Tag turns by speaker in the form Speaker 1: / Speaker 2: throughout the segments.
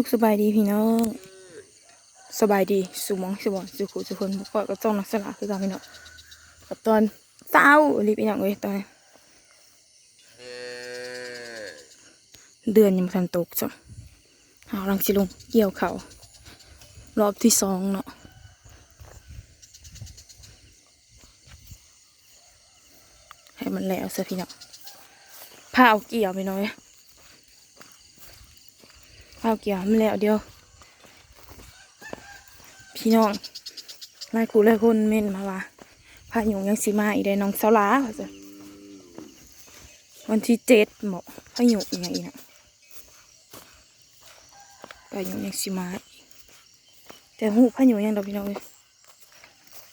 Speaker 1: จุกสบายดีพี่น้องสบายดีสุมองสุบอนสุขุสุคนพวกก็ต้องนักสละคือกันพี่น้องกับตอนเช้ารีบอีกอย่างเว้ยตอนนี้เดือนยังไม่ทันตกจ้ะเอาลังสิลงเกี่ยวเขารอบที่สองเนาะให้มันแล้วซะพี่น้องผ้าเอาเกี่ยวไปหน่อย ข้าวเกี่ยวมันแล้วเดียว พี่น้องหลายคู่หลายคนเม่นมาว่าพายุงยังสิมาอีได้น้องสาวลาว่าจ้ะวันที่เจ็ดหมอกพายุอย่างอีนะพายุยังสิมาอีแต่หูพายุยังดอกพี่น้องเลย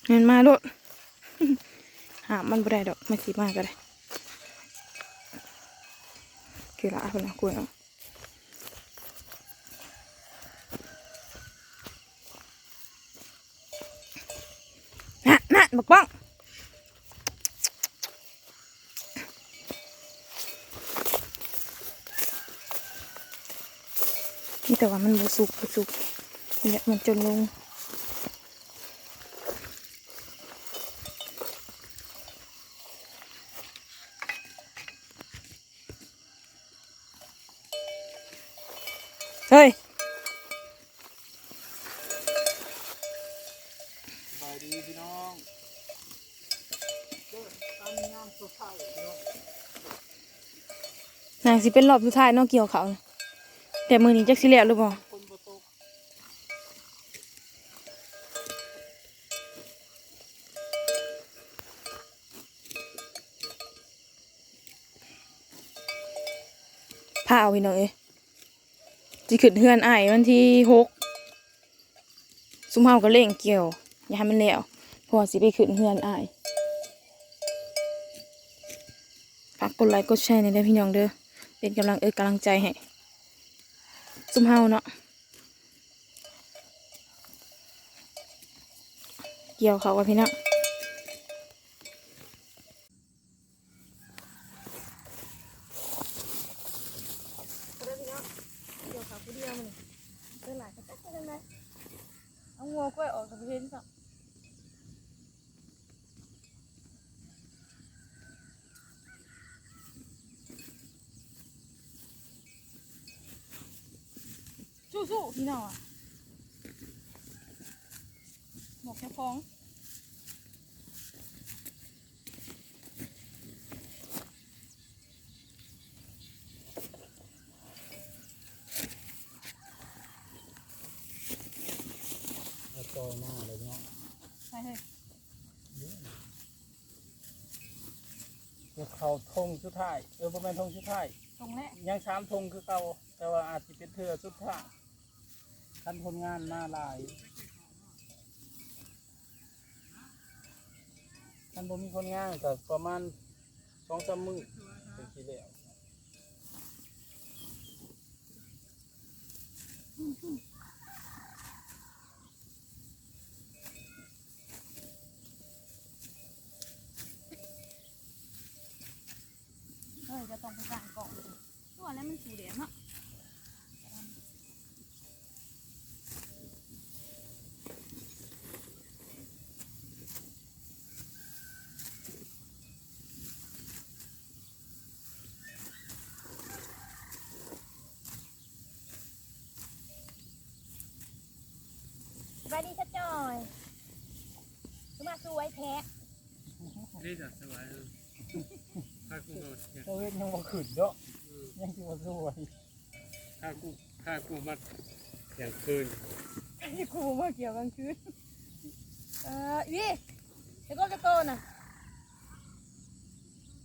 Speaker 1: เงินมาโลดหามันบ่ได้ดอกมันสิมาก็ได้คือละคนละกล้วยเอา นั่นนั่น บักบ้องนี่แต่ว่ามันบุสุกบุสุกเนี่ยมันจนลงเฮ้ย
Speaker 2: สบายดีพี่น้อง
Speaker 1: นาง สิเป็นรอบสุดท้ายเนอกเกี่ยวเขาแต่มือนี้จักสิแล้วหรือเปล่าพาเอาพี่น้องเอ้ยสิขึ้นเฮือนอ้ายวันที่หกซุมเฮาก็เล่งเกี่ยว อย่าให้มันแล้วพราะว่าสิไปขึ้นเฮือนอ้ายฝากกดไลค์กดแชร์ในเด้อพี่น้องเด้อ เป็นกำลังเอ้ยกำลังใจให้ซุมเฮาเนาะเกี่ยวเขากับพี่น้อง เอางัวกล้วยออกจากเพนสัก สู้ๆพี่น้องอะหมกแค่ฟอง
Speaker 2: เอาจอหน้าเลยพี่น้อง
Speaker 1: ใช่เฮ้ย
Speaker 2: พวกเขาทงชุดท้ายเออประมาณทงชุดท้าย
Speaker 1: ตรงแรก
Speaker 2: ยังสามทงคือเก่าแต่ว่าอาจจะเป็นเทือชุดท้าย ท่านคนงานมาหลายท่านบ่มีคนงานก็ประมาณสองสามมื้อเป็นทีแล้ว
Speaker 1: เฮ้ยจะต้องไปสั่งกล่องตัวแล้วมันสูเดียเนาะายดีชัดจอยคือมาสวยแท้
Speaker 3: นี่จะสบายเลยถ้ากูโดนเนี่ย
Speaker 2: เจ้าเวทยังบ่ขึ้นเนาะยังสิบ่สวย
Speaker 3: ถ้ากูถ้ากูมาอย่างคืน
Speaker 1: นี่ครูมาเกี่ยวกลางคืนเอ่ออีเดี๋ยวก็กระโตน่ะ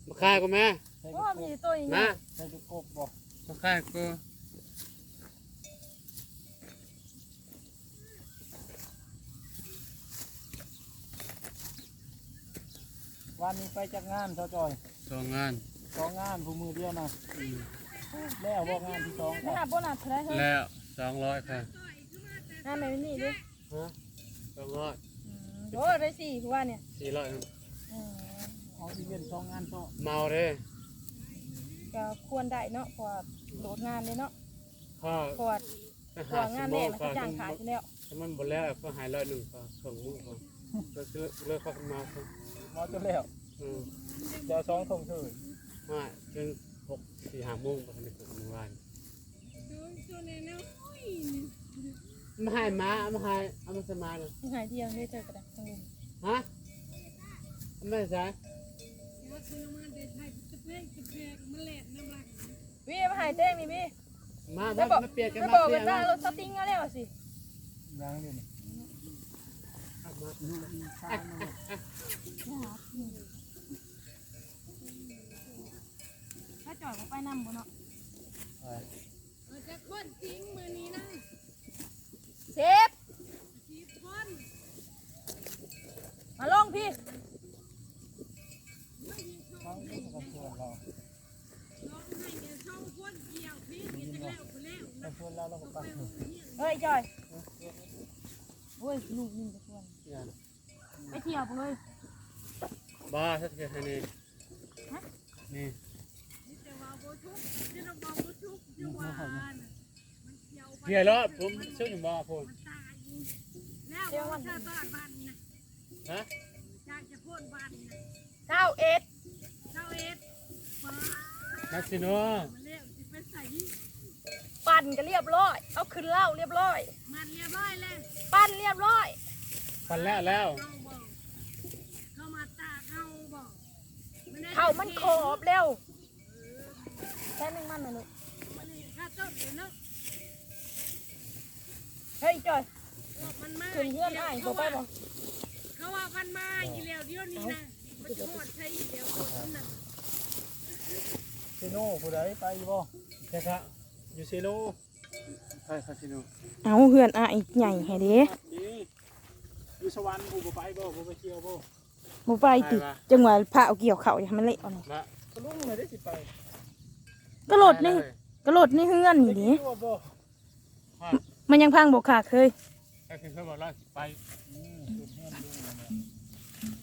Speaker 3: มาฆ่ากูไหม
Speaker 2: ใส่
Speaker 1: โอ้
Speaker 2: ลูก
Speaker 1: มี
Speaker 2: กบ
Speaker 1: ตัวอย่าง
Speaker 3: มา
Speaker 1: เงี้ย
Speaker 2: ใส่ลูกกบบ่
Speaker 3: มาฆ่ากู
Speaker 2: วันนี้ไปจากงานเจ้าจอย
Speaker 3: สองงาน
Speaker 2: สองงานผู้มือเดียวนะ
Speaker 3: อืม
Speaker 2: แล้วบ่งานที่สอง
Speaker 1: ไม่หาโบนัสเท่าไหรเฮ้ย
Speaker 3: แล้วสองร้อยค่ะ
Speaker 1: งานไหนไม่นี่ดิ
Speaker 3: ฮะสองร้อย
Speaker 1: อืมโอ้ได้สี่คือว่าเนี่ย
Speaker 3: สี่ร้อย
Speaker 1: อืม
Speaker 2: เอาอีเวนต์สองงานต่อ
Speaker 3: เมาเลย
Speaker 1: ก็ควรได้เนาะเพราะว่าโหลดงานเลยเนาะ
Speaker 3: ข้า
Speaker 1: เพราะว่าหัวงานแม่มันก็จ้างขายที่แล้ว
Speaker 3: ถ้ามันบ่แล้วก็หายร้อยหนึ่งก็ส่งมือก่อนก็คือเลิกเข้ามาครับ
Speaker 2: หมอจนแล้ว
Speaker 3: อืม
Speaker 2: เดี๋ยวสองทงเถิด
Speaker 3: มาจนหกสี่ห้าโมงก็เลยเกิดเมื่อวานมาให้มาเอามาให้เอามาสมาเลย
Speaker 1: หายเดียวให้เจอกระดักตรงนี้
Speaker 3: ฮะไม่ใช่
Speaker 1: วิมาหายเต้งนี่วิ
Speaker 3: มา
Speaker 1: ไม่
Speaker 3: มา
Speaker 1: บอก
Speaker 3: มาเปลี่ยนกัน
Speaker 1: ไม่
Speaker 3: มา
Speaker 1: บอก
Speaker 3: เปลี่
Speaker 1: กั
Speaker 3: ย
Speaker 1: น
Speaker 3: น
Speaker 1: ว่า
Speaker 3: มา
Speaker 1: เราสติ้งก็แล้วสิ
Speaker 2: ยังอยู่นี่
Speaker 1: ถ้าจอดก็ไปนำบ่เนาะ
Speaker 2: ไป
Speaker 4: จะคนทิ้งมือนี้นะ
Speaker 1: เซฟ
Speaker 4: ทีคน
Speaker 1: มาลงพี่
Speaker 2: เขาก็กับชวนเรา
Speaker 4: ร้องให้เดี๋ยวช่องคนเกี่ยวพี่กินจะแล้วไปแล้ว
Speaker 2: ถ้าชวนเราเราก็ไป
Speaker 1: เฮ้ยจอยโอ้ยลูกนี่จะชวน
Speaker 3: อย่า
Speaker 1: ไปเที่ยวไปเลย
Speaker 3: บ้าถ้าเกิดให้นี่นี่
Speaker 4: นี่จะว่าโบชุกนี่เราบอกโบชุกจังหวะมันเกี่ยว
Speaker 3: เพียแล้วผมช่วยหนูบ้าพูด
Speaker 4: มันตายแล้วว่าถ้าบ้านบ้านนะ
Speaker 3: ฮะ
Speaker 4: จากจะพ่นบ้านนะ
Speaker 1: เก้าเอ็ด
Speaker 4: เจ้าเอ็ดฟ้า
Speaker 3: นักสิโน
Speaker 4: มันเลี้ยวจะเป็นใส่
Speaker 1: ปั่นก็เรียบร้อย เอาขึ้นเหล้าเรียบร้อย
Speaker 4: มันเรียบร้อยแล้ว
Speaker 1: ปั่นเรียบร้อย
Speaker 3: ปันแล้วแล้ว
Speaker 4: เขาบอกเขามาตาเขาบอก
Speaker 1: เขามันขอบเร็วแค่นึงมันนะลูก
Speaker 4: มันนี่ข้าต้นเดี๋ยวนะ
Speaker 1: เฮ้ยจอย
Speaker 4: มันมา
Speaker 1: ขึ้นเพื่อนอ้ายบ่ไปบ่
Speaker 4: เขาว่ามันมาอีเลียวเดียวนี้นะมันจะหอดใช้อีเลียวคนน่ะ
Speaker 2: ซีโน่ผู้ใดไปบ่
Speaker 3: ใช่ครับอยู่ซีโร่ใช่ครับซีโร่
Speaker 1: เอาเพื่อนอ้ายใหญ่ให้เด้
Speaker 2: นี่ อยู่สวรรค์ผู้บ่ไปบ่ผู้ไปเที่ยวบ่
Speaker 1: บ่ไปติจังหวะพาเอาเกี่ยวเขาอย่าให้มันเละเอาหน่อย
Speaker 3: มา
Speaker 2: ก็ลุงเลยได้สิไป
Speaker 1: ก็โหลดนี่ก็โหลดนี่เฮือนนี่ดิ
Speaker 2: บ่บ่
Speaker 1: มันยังพังบ่ขาดเคย
Speaker 3: ก็คือเขาบอกว่าไป
Speaker 2: อืมสุดเฮือนลุงนั่นแหละ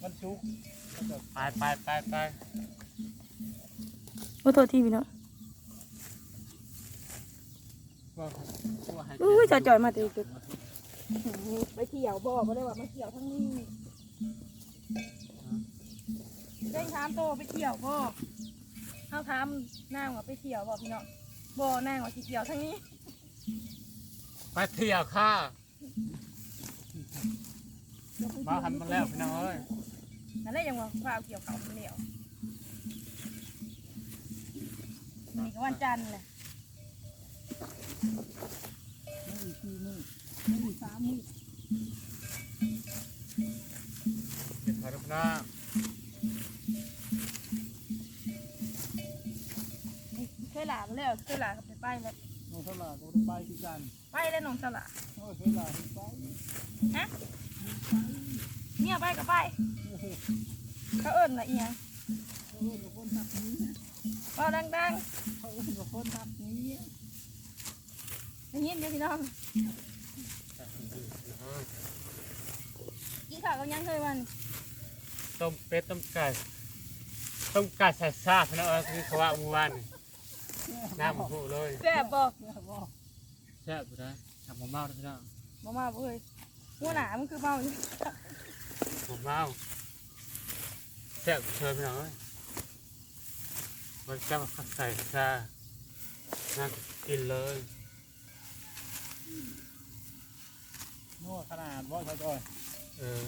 Speaker 2: มันชุกมันจะ
Speaker 3: ไปไปไปไป
Speaker 1: โอ้โทษทีพี่น้อง
Speaker 3: ว่าว่าให้
Speaker 1: อุ้ยจอยจอยมาตีตึก ไปเที่ยวบ่บ่ได้ว่ามาเที่ยวทั้งนี้เจ้งถามโตไปเที่ยวบ่เฮาถามนางว่าไปเที่ยวบ่พี่น้องบ่นางว่าสิเที่ยวทั้งนี้
Speaker 3: ไปเที่ยวค่ะมาหันมาแล้วพี่น้องเอ้ย
Speaker 1: นั่นแหละยังว่าพาเอาเกี่ยวเขามันเลี้ยวนี่ก็วันจันทร์แหละ
Speaker 3: เก็บขาลูกหน้า
Speaker 1: เคยหลาแล้วเคยหลากับไปไปแล้ว
Speaker 2: น้องสลาก็ได้ไปคือกัน
Speaker 1: ไปแล้วน้องสละ
Speaker 2: โอ้ยเคยลาไป
Speaker 1: ฮะเนี่ยไปก็ไปเขาเอิ้นละเอียง
Speaker 2: เขาเอิ้นว่าคนทักนี้
Speaker 1: เบาดังๆ
Speaker 2: เขาเอิ้นว่าคนทักนี้
Speaker 1: ได้ยินเด้อพี่น้อง กินข้าวกับยังเคยวัน
Speaker 3: ต้มเป็ดต้มไก่ต้มไก่ใส่ซาพี่น้องเอ้ยคือเขาว่าเมื่อวานนี่น้ำมันหูเลย
Speaker 1: แซ่บบ่
Speaker 3: แซ่บอยู่นะทำมาเมาด้วยพี่น้อง
Speaker 1: บ่มาบ่เฮ้ยหัวหน้ามันคือเมาอยู่
Speaker 3: ผมเมาแซ่บเชิญพี่น้องเอ้ยมันจะมาใส่ซาน่ากินเลย
Speaker 2: โน่ขนาดว่าเขาจอย
Speaker 3: เออ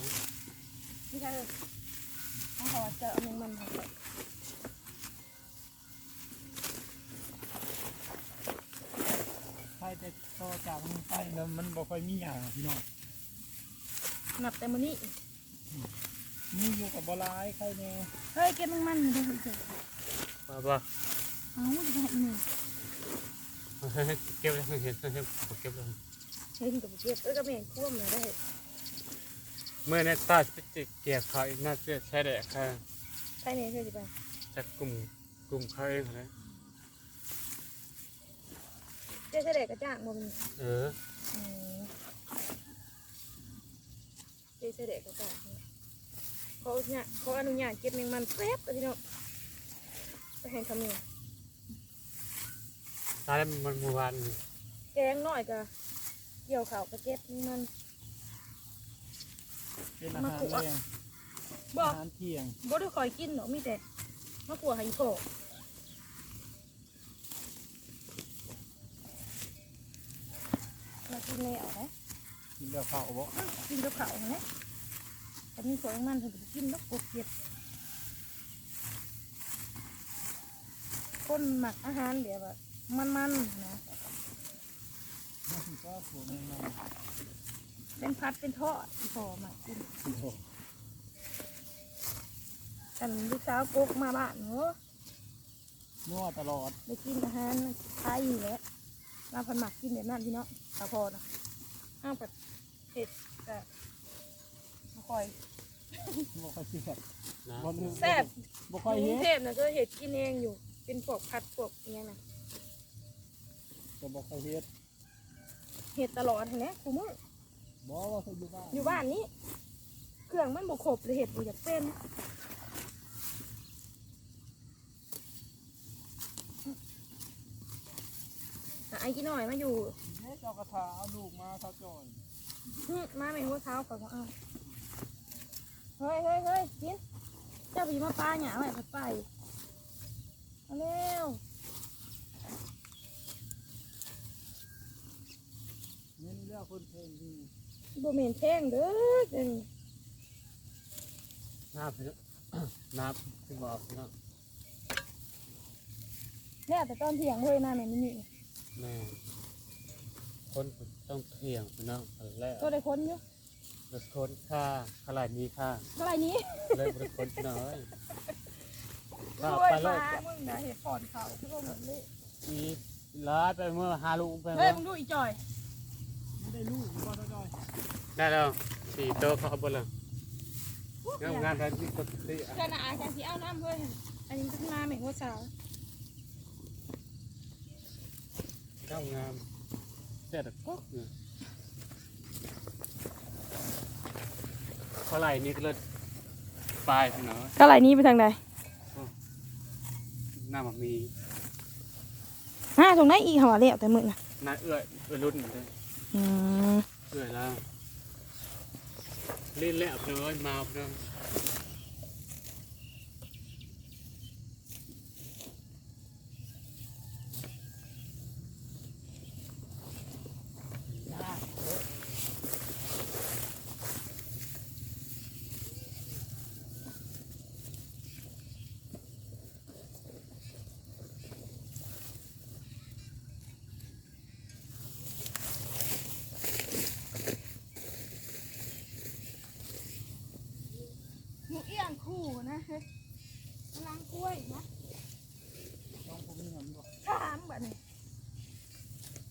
Speaker 1: นี่ค่ะเลยต้องขอเจอเอาหนึ่งมันให้ก่อน
Speaker 2: ใครจะต่อจากมึงไปแล้วมันบ่ค่อยมีอย่างพี่น้อง
Speaker 1: นับแต่มื้อนี้
Speaker 2: มีอยู่กับบ่หลายใครแน่
Speaker 1: เฮ้ยเก็บมันมันเด้อเฮ้ยเจ้า
Speaker 3: มาบ่
Speaker 1: เอาจะไปให้อีหนึ่ง
Speaker 3: เก็บเลยเห็นเห็นเก็บเลย
Speaker 1: เฮ้ยกับเก็บเอ้ยกับแม่งควมเลยได้
Speaker 3: เมื่อในตาจะเกี่ยวเขาอีกน่าจะใช้ได้ค่ะ
Speaker 1: ใช่เนี่ยเคยสิไป
Speaker 3: จากกลุ่มกลุ่มเขาเองนะ
Speaker 1: เจ๊เสด็จกระจ่างบ่มี
Speaker 3: เออ
Speaker 1: อืมเจ๊เสด็จกระจ่างเขาเนี่ยเขาอนุญาตเก็บแมงมันแป๊บเดียวพี่น้องไปให้คำนี้
Speaker 3: ตายแล้วมันเมื่อวานนี่
Speaker 1: แกงน้อยกะ เกี่ยวเขาวกระเจ็ดนี่มัน
Speaker 2: เป็นอาหารแรง
Speaker 1: บ่
Speaker 2: อาหารเที่ยง
Speaker 1: บ่ได้คอยกินหรอกมีแต่มะกลัวให้โกเรากินแล้วนะ
Speaker 2: กินแล้วข้าวบ่
Speaker 1: อ้าวกินกับเขาวนะแต่มีของมันถึงกินแล้วกบเก็บคนหมักอาหารเดี๋ยวแบบมันๆนะ
Speaker 2: น่าสิก็สวยงาม
Speaker 1: เป็นพัดเป็นทอดพอหมักกิน
Speaker 2: โอ้โห
Speaker 1: กันลูกสาวกกมาบ้านเนอะ
Speaker 2: นัวตลอด
Speaker 1: ได้กินอาหารไทยอยู่แหล้วเราพันหมักกินแบบนั้นพี่เนาะตาพอนะอ้าวแบบเผ็ดแต่บ่ค่อย
Speaker 2: บ่ค่อยเสียบ
Speaker 3: นะ
Speaker 2: บ่รู้
Speaker 1: แซ่บ
Speaker 2: บ่ค่อย
Speaker 1: กรุ
Speaker 2: เฮ็
Speaker 1: ง
Speaker 2: ด
Speaker 1: เทพนะก็เห็ดกินเองอยู่ เป็นพวกผัดพวกอหยังนะ
Speaker 2: แต่บ่ค่อยเฮ็ด
Speaker 1: เห็ดตลอดเห็นไหมคุณมือ
Speaker 2: บ่ว่าเขาอยู่บ้าน
Speaker 1: อยู่บ้านนี้ เครื่องมันบกครบเลยเห็ดบ่อยากเป็นอะไอ้กี่หน่อยมาอยู่
Speaker 2: เฮ็ดเจ้ากระถาเอาลูกมาซะจ่อย
Speaker 1: หึมาเป็นหัวเท้าก่อนว่าเอาเฮ้ยเฮ้ยเฮ้ยกินเจ้าไปมาปลาหยาไว้ผัดไปเอาเร็ว
Speaker 2: เน้นเรื่องคนเพลงดี
Speaker 1: บ่เหม็นแท่งเด้อเดี๋ยวนี้
Speaker 3: น้ำพี่น้อง น้ำที่บอกพี่น้อง
Speaker 1: แล้วแต่ตอนเที่ยงเลยนะแม่มินี่
Speaker 3: แม่คนต้องเที่ยงพี่น้องอันแรก
Speaker 1: ก็ได้ค้นอยู่
Speaker 3: รถคนค่าขลายนี้ค่า
Speaker 1: เท่าไหร่นี้
Speaker 3: เลยบริคนพี่น้องเอ้ยว่า
Speaker 1: ช่วย
Speaker 3: ไปเล
Speaker 1: มายมึงนะเห็ดผ่อนเขาทุกคนหมดเลย
Speaker 3: อีลาดไปเมื่อหาลูกไป
Speaker 1: เฮ้ย
Speaker 3: เมื่อ
Speaker 1: มึงดูอีจอย
Speaker 2: ไม่ได้ลูกบ่ซะจ่อย
Speaker 3: ได้แล้วสี่โต๊ะเขาเอาบนเลยงานงานอะไรที่กดตีอะ
Speaker 1: เจ้าหน้าอาจารย์สีเอาน้ำเพื่อนอันนี้เป็นมาเหม็นหัวสาว
Speaker 3: งามงามเสร็จก็เนี่ยขลายนี้ก็เลยปลายพี่น้องเอ้ย
Speaker 1: ก็ไหลนี้ไปทางใด
Speaker 3: หน้ามันมี
Speaker 1: ฮะตรงไหนอีกหัวเลี้ยวแต่มึงน่ะ
Speaker 3: หน้าเอื้อยเอื้อยรุ่นเลย
Speaker 1: อืม
Speaker 3: เรื่อยแล้วเล่นแล้วเลยมาเพิ่ม
Speaker 1: หมูเอี้ยงคู่นะเฮ้ยกำลังกล้วยนะ
Speaker 2: ต้องผมมีหยังบ่
Speaker 1: ถามแบบนี้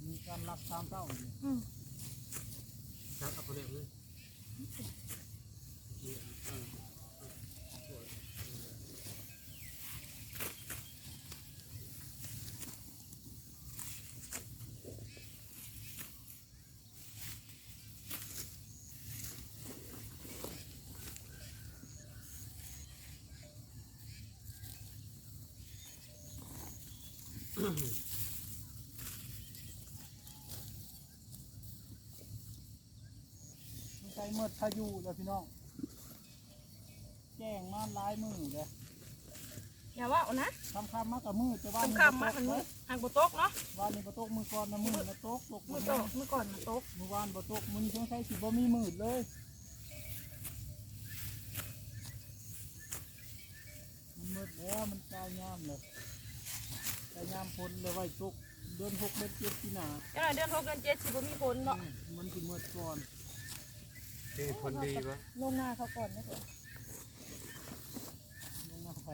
Speaker 2: มีกา รักตามเต้าอยู่
Speaker 1: อืม
Speaker 3: ครับเอาไปเรียอื
Speaker 2: มนใช้ เมื่อพายุแล้วพี่น้อง แจ้งมาหลายมือเลย
Speaker 1: อย่าว่าเอานะ
Speaker 2: คำคำๆมากับมือแต่ว่า
Speaker 1: คำคำๆมาคันนี้อันบตกเนาะ
Speaker 2: ว่านี่บ่ตกมือก่อนนะมือมาตกตก
Speaker 1: เมื่
Speaker 2: มื
Speaker 1: อ
Speaker 2: อ
Speaker 1: ตกเมื่อก่อนมาตก
Speaker 2: มือวานบ่ตกมือนี้ต้องใช้สิบ่มีมืดเลยมันมืดแล้วมันกลายยามเลยกลายยามพ้นเลยไว้ตกเดือนหกเดือนเจ็ดปีหน้า
Speaker 1: เจ้าหน่อยเดือนหกเดือนเจ็ดสิบ่มีฝนเนาะ
Speaker 2: อืมมันสิมืดก่อน
Speaker 3: ที่คนดีวะ
Speaker 1: ลงหน้าเขาก่อนนะเถอะ
Speaker 2: ลงมาเข้าไป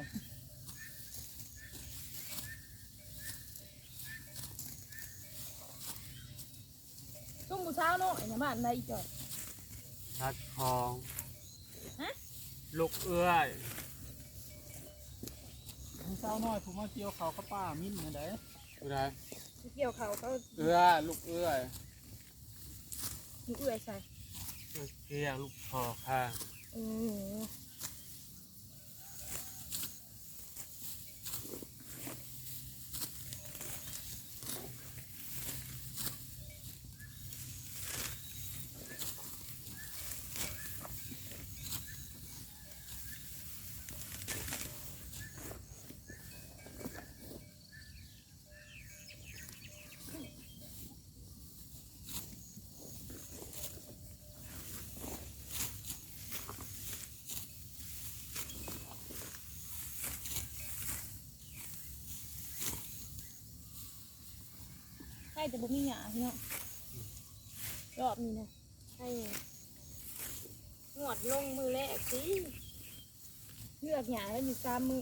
Speaker 1: ตุ้มผู้เช้าเนาะไอ้หน้าบ้านได้อีกจอย
Speaker 3: ชัดทอง
Speaker 1: ฮะ
Speaker 3: ลูกเอื้อย
Speaker 2: มีสาวน้อยผมมาเกี่ยวเขากับป้ามิ้นเหมือนได
Speaker 3: ดูได้
Speaker 1: เกี่ยวเขาเขา
Speaker 3: เอื้อลูกเอื้อย
Speaker 1: อยู่เอื่อยใส่
Speaker 3: เกี่ยวลูกพอค่ะ
Speaker 1: อื ใกล้จะบ่มีหยาพี่น้องรอบนี้นะให้งวดลงมือแรกสิเลือกหยาแล้วอยู่สามมือ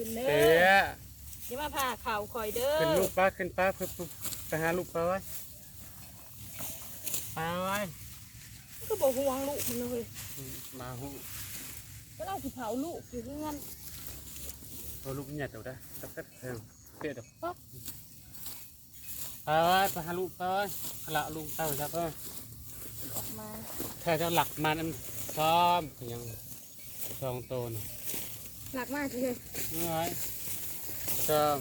Speaker 1: ขึ้นเด้
Speaker 3: เต
Speaker 1: อะอย่ามาผ่าเข่าคอยเด้อ
Speaker 3: ขึ้นลูกป้าขึ้นป้าเพื่อไปหาลูกป้าไว้ปลาไว้
Speaker 1: ก็บอกห่วงลูกมันเลย
Speaker 3: อืมมาหู
Speaker 1: ก็เราสิเผาลูกอยู่ที่งั้น
Speaker 3: ตัวลูกเนี่ยเดี๋ยวได้ตัดตัดเพิ่มเปรี้ยวเดี๋ยวป๊อกปลาไว้ไปหาลูกป้าไว้ขละลูกเต้าจับเอ้ย
Speaker 1: ออกมา
Speaker 3: ถ้าจะหลักมันอันซ้อมยังสองตัวน่ะ
Speaker 1: หลักมากเลย
Speaker 3: นี่ไว้ซ้อม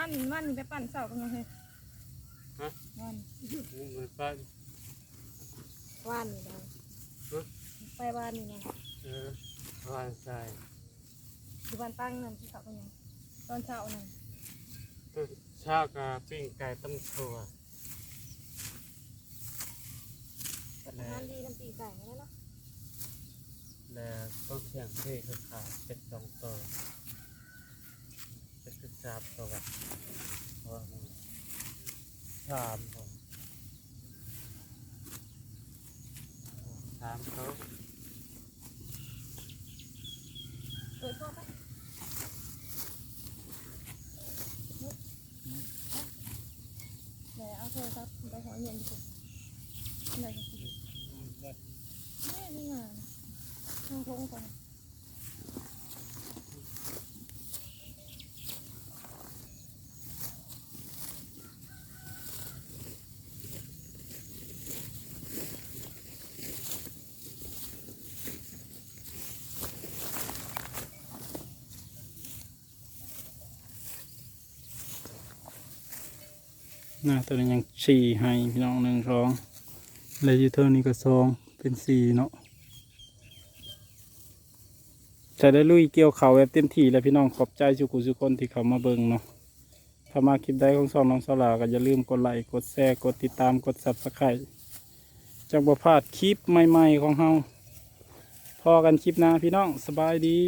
Speaker 1: ว่านว่านไปปั่นเสากันเลย
Speaker 3: ฮะ
Speaker 1: ว่าน
Speaker 3: นี่มันป้า
Speaker 1: ว่านนี่นะ
Speaker 3: ฮะ
Speaker 1: ไปว่านนี่นะ
Speaker 3: เออวางใส่
Speaker 1: อยู่บ้านตั้งนั่นที่เขากันยังตอนเช้านั่น
Speaker 3: ตัวเช้ากับปิ้งไก่ต้มถั่ว
Speaker 1: งานดีน้ำตีไก่ไม่ได้เนาะ
Speaker 3: แล้วต้นเทียงที่คือขาวเป็ดสองตัวเป็ดคือ สามตัวครับสามผมสามเขา
Speaker 1: เปิดพ่อไปเดี๋ยวเอาโทรศัพท์ไปหอยเย็นดีกว่าไหนจะกินไม่นี่งานทงทงก่อน
Speaker 2: น่าตัวนี้ยังสี่ให้พี่น้องหนึ่งสองแล้วยูเทิร์นี้ก็สองเป็นสี่เนาะจะได้ลุยเกี่ยวเขาแบบเต็มที่แล้วพี่น้องขอบใจสุกุสุคนที่เขามาเบิ่งเนาะถ้ามาคลิปใดของสองน้องสลาก็อย่าลืมกดไลค์กดแชร์กดติดตามกดซับสไครต์จักบ่พลาดคลิปใหม่ ๆ ของเฮาพอกันคลิปหน้าพี่น้องสบายดี